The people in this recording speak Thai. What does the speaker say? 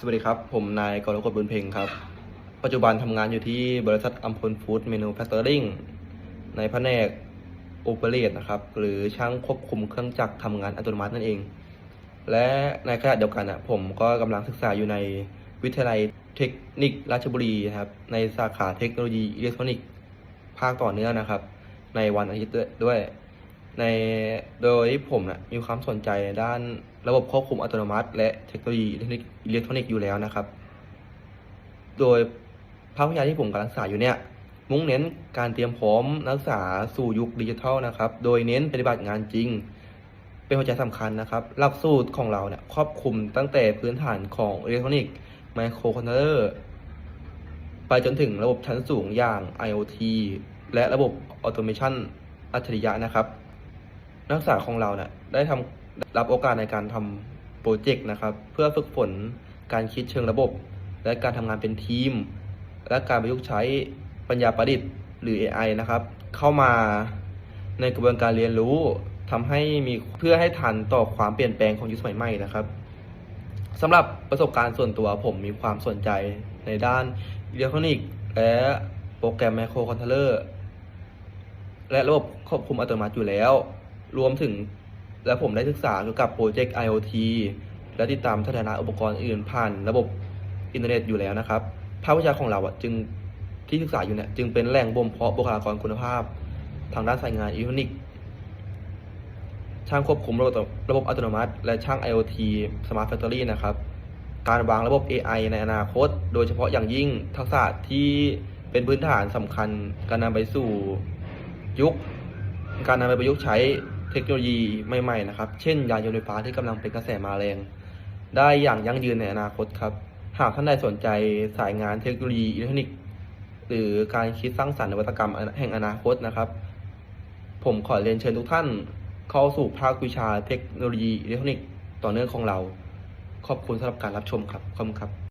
สวัสดีครับ ผมนายกรกฎบุญเพ็งครับ ปัจจุบันทำงานอยู่ที่บริษัทอัมพลฟู้ดเมนูแพสเตอริงในแผนกโอเปเรตนะครับ หรือช่างควบคุมเครื่องจักรทำงานอัตโนมัตินั่นเอง และในขณะเดียวกันอะผมก็กำลังศึกษาอยู่ในวิทยาลัยเทคนิคราชบุรีครับ ในสาขาเทคโนโลยีอิเล็กทรอนิกส์ภาคต่อเนื่องนะครับ ในวันอาทิตย์ด้วย ในโดยผมนะมีความสนใจในด้านระบบควบคุมอัตโนมัติ และเทคโนโลยีอิเล็กทรอนิกส์อยู่แล้วนะครับ โดยภาควิชาที่ผมกำลังศึกษาอยู่เนี่ย มุ่งเน้นการเตรียมพร้อมนักศึกษาสู่ยุคดิจิทัลนะครับ โดยเน้นปฏิบัติงานจริง เป็นหัวใจสำคัญนะครับ หลักสูตรของเราเนี่ยครอบคลุมตั้งแต่พื้นฐานของอิเล็กทรอนิกส์ไมโครคอนโทรลเลอร์ไปจนถึงระบบชั้นสูงอย่าง IoT และระบบออโตเมชันอัจฉริยะนะครับ นักศึกษาของเราเนี่ยได้ทำรับโอกาสในการทำโปรเจกต์นะครับ เพื่อฝึกฝนการคิดเชิงระบบ และการทำงานเป็นทีม และการประยุกต์ใช้ปัญญาประดิษฐ์หรือ AI นะครับ เข้ามาในกระบวนการเรียนรู้ทำให้มีเพื่อให้ทันต่อความเปลี่ยนแปลงของยุคสมัยใหม่นะครับสำหรับประสบการณ์ส่วนตัวผมมีความสนใจในด้านอิเล็กทรอนิกส์และโปรแกรมไมโครคอนโทรลเลอร์และระบบควบคุมอัตโนมัติอยู่แล้ว รวมถึงและผมได้ศึกษาเกี่ยวกับโปรเจกต์ IoT และติดตามพัฒนาอุปกรณ์อื่นผ่านระบบอินเทอร์เน็ตอยู่แล้วนะครับ ภาควิชาของเราอะจึงที่ศึกษาอยู่เนี่ยจึงเป็นแหล่งบ่มเพาะบุคลากรคุณภาพ ทางด้านสายงานอิเล็กทรอนิกส์ ช่างควบคุมระบบระบบอัตโนมัติ และช่าง IoT Smart Factory นะครับ การวางระบบ AI ในอนาคต โดยเฉพาะอย่างยิ่งทักษะที่เป็นพื้นฐานสำคัญ การนำไปสู่ยุค การนำไปประยุกต์ใช้ ทคโนโลยีใหม่ๆนะครับ เช่นยานยนต์ไฟฟ้าที่กำลังเป็นกระแสมาแรง ได้อย่างยั่งยืนในอนาคตครับ หากท่านใดสนใจสายงานเทคโนโลยีอิเล็กทรอนิกส์ หรือการคิดสร้างสรรค์นวัตกรรมแห่งอนาคตนะครับ ผมขอเรียนเชิญทุกท่านเข้าสู่ภาควิชาเทคโนโลยีอิเล็กทรอนิกส์ต่อเนื่องของเรา ขอบคุณสำหรับการรับชมครับขอบคุณครับ